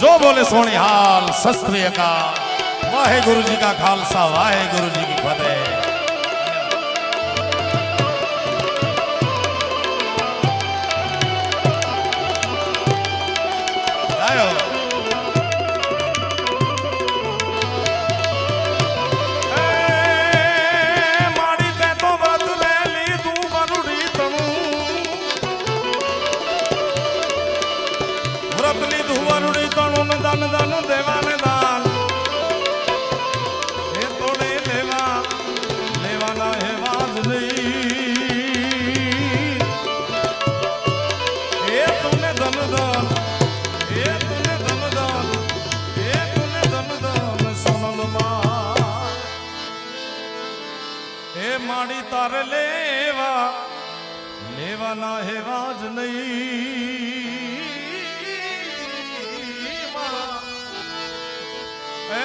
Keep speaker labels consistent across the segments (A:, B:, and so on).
A: જો બોલે સોની હાલ શસ્ત્રી કા વાહે ગુરુજી કા ખાલસા વાહે ગુરુજી કી ફતેહ. આયો માડી તારે લેવા લેવાના હેવા જ નહીં એ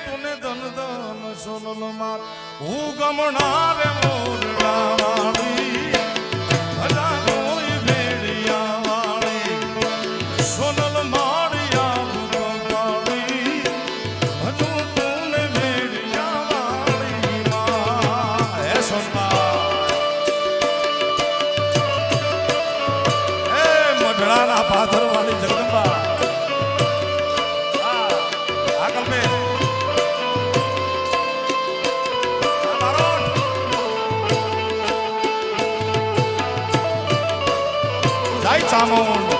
A: તુને ધન ધન સોનલમાં હું ગમણાર મોરડા વાળી Ramon.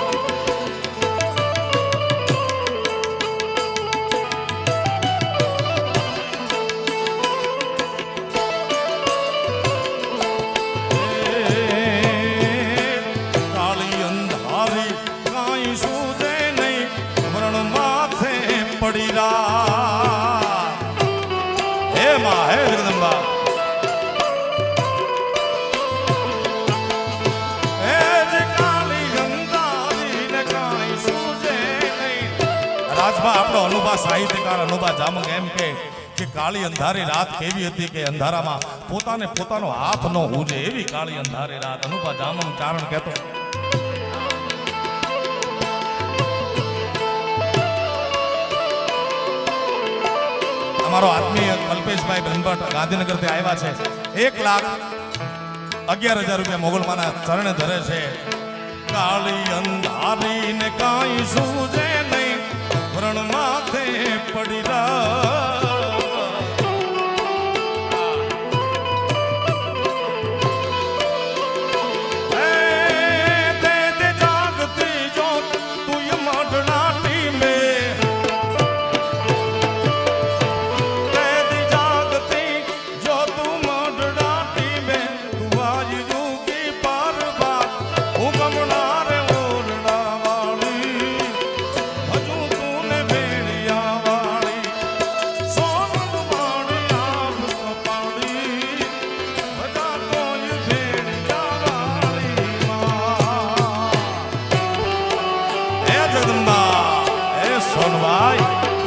A: સાહિત્યકાર અનુભા જામંગ એમ કે કે કાળી અંધારી રાત કેવી હતી કે અંધારામાં પોતાને પોતાનો હાથ ન હુજે એવી કાળી અંધારી રાત. અનુભા જામંગ ચારણ કહેતો. અમારો આત્મીય કલ્પેશભાઈ બ્રહ્મભટ્ટ ગાંધીનગરથી આવ્યા છે. એક લાખ અગિયાર હજાર રૂપિયા મોગલમાના ચરણે ધરે છે. કાળી અંધારી ને કાંઈ ए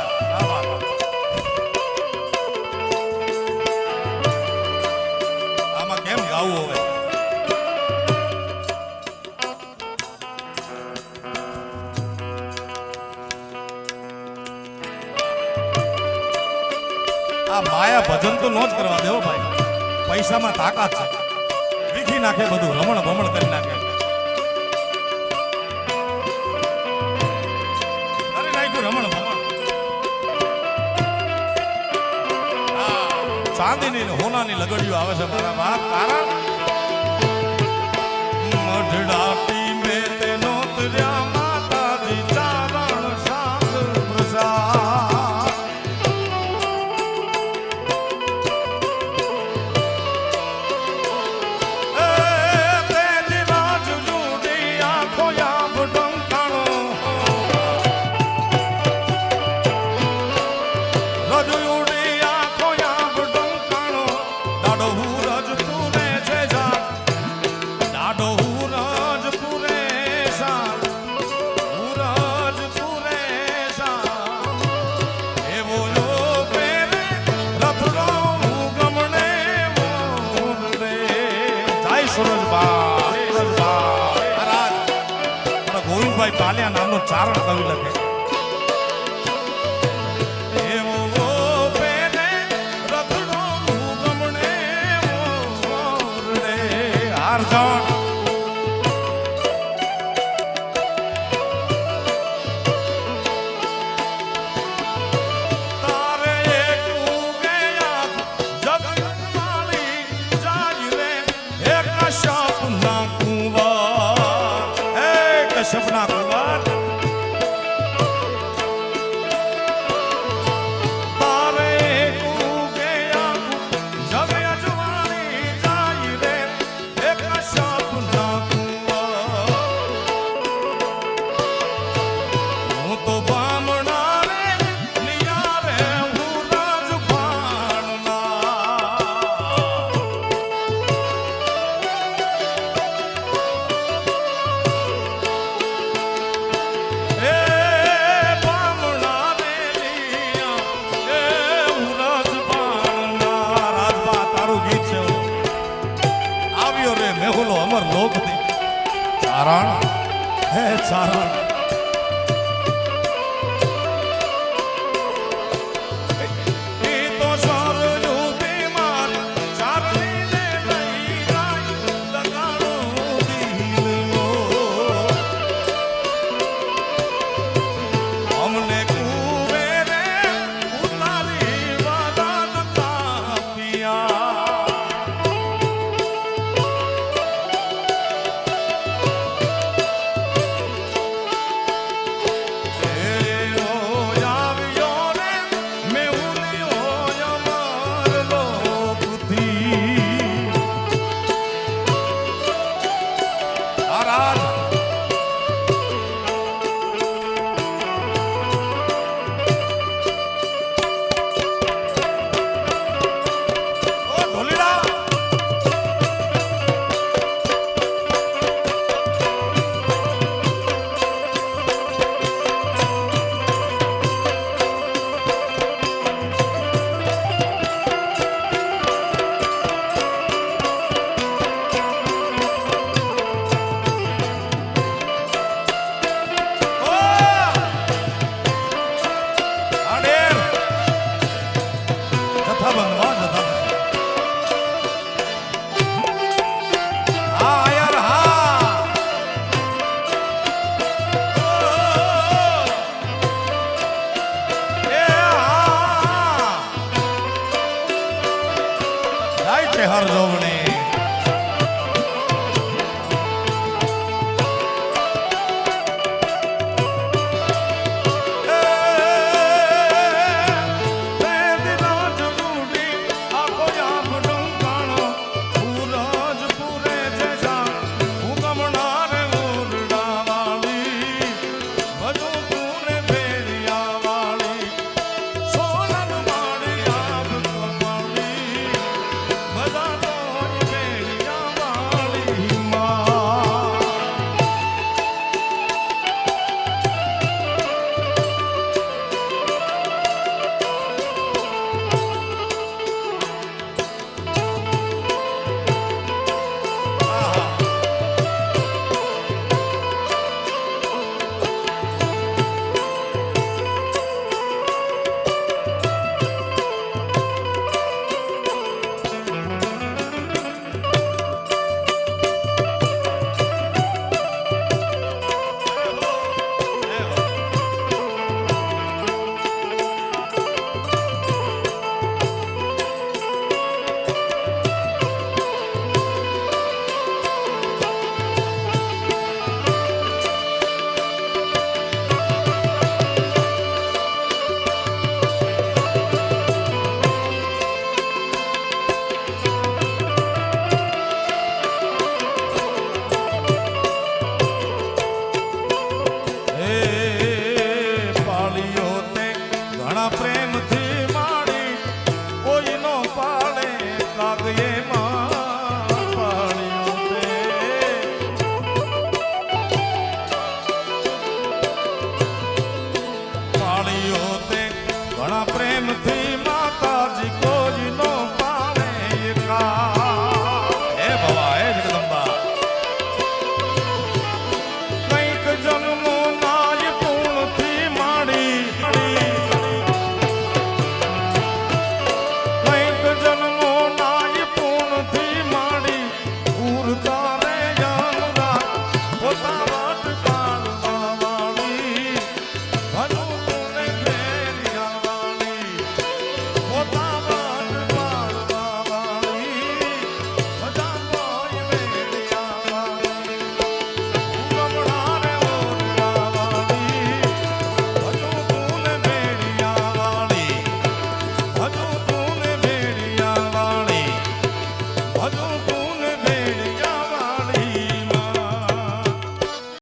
A: પૈસામાં તાકાત છે. વીખી નાખે બધું, રમણ ભમણ કરી નાખે. રમણ ભમણ. ચાંદીની ને હોનાની લગડીઓ આવે છે મારા બાપ, તારા. મઢડાટી મેં તેનો ત્ર્યા ગોવિંદભાઈ પાલિયા નામનો ચારણ કવિ લખે.